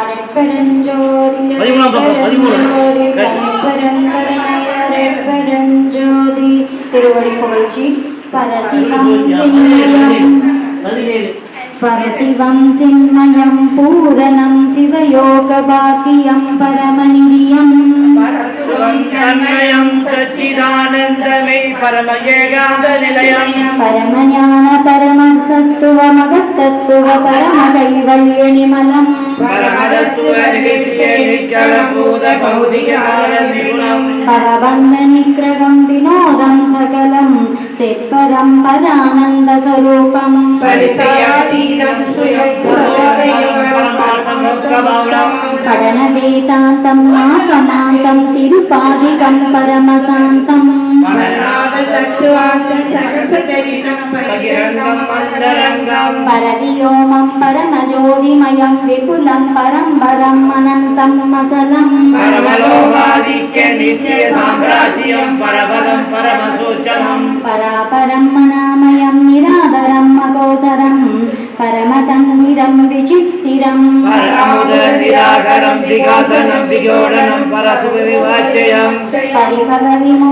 அரைப்பெருஞ்சோதி அரைப்பெருஞ்சோதி திருவடி புகழ்ச்சி பரசிவம் சின்மயம் பூரணம் சிவயோகபாக்கியம் பரமநிதியம். பரசுவம் சச்சிதானந்தமே பரம ஏகாந்த நிலையம். பரமஞான பரம சத்துவ மகத்தத்துவ பரம పరబంధనిగ్రహం వినోదం సకలం సత్పరం పరానంద స్వరూపం పఠనవేదాంతం నాకమాంతం తిరుపాధికం పరమశాంతం. పరవియోమం పరమ పరమజ్యోతిమయం విపులం పరంబరం అనంతం మసలం పరమలోకాదిక్య నిత్య సామ్రాజ్యం పరపదం పరమసూచనం. పరాపరం మనామయం నిరాదరం మగోదరం విచిత్తిరం. విగోడనం పరసుఖ వివాచయం పరిభవ విమో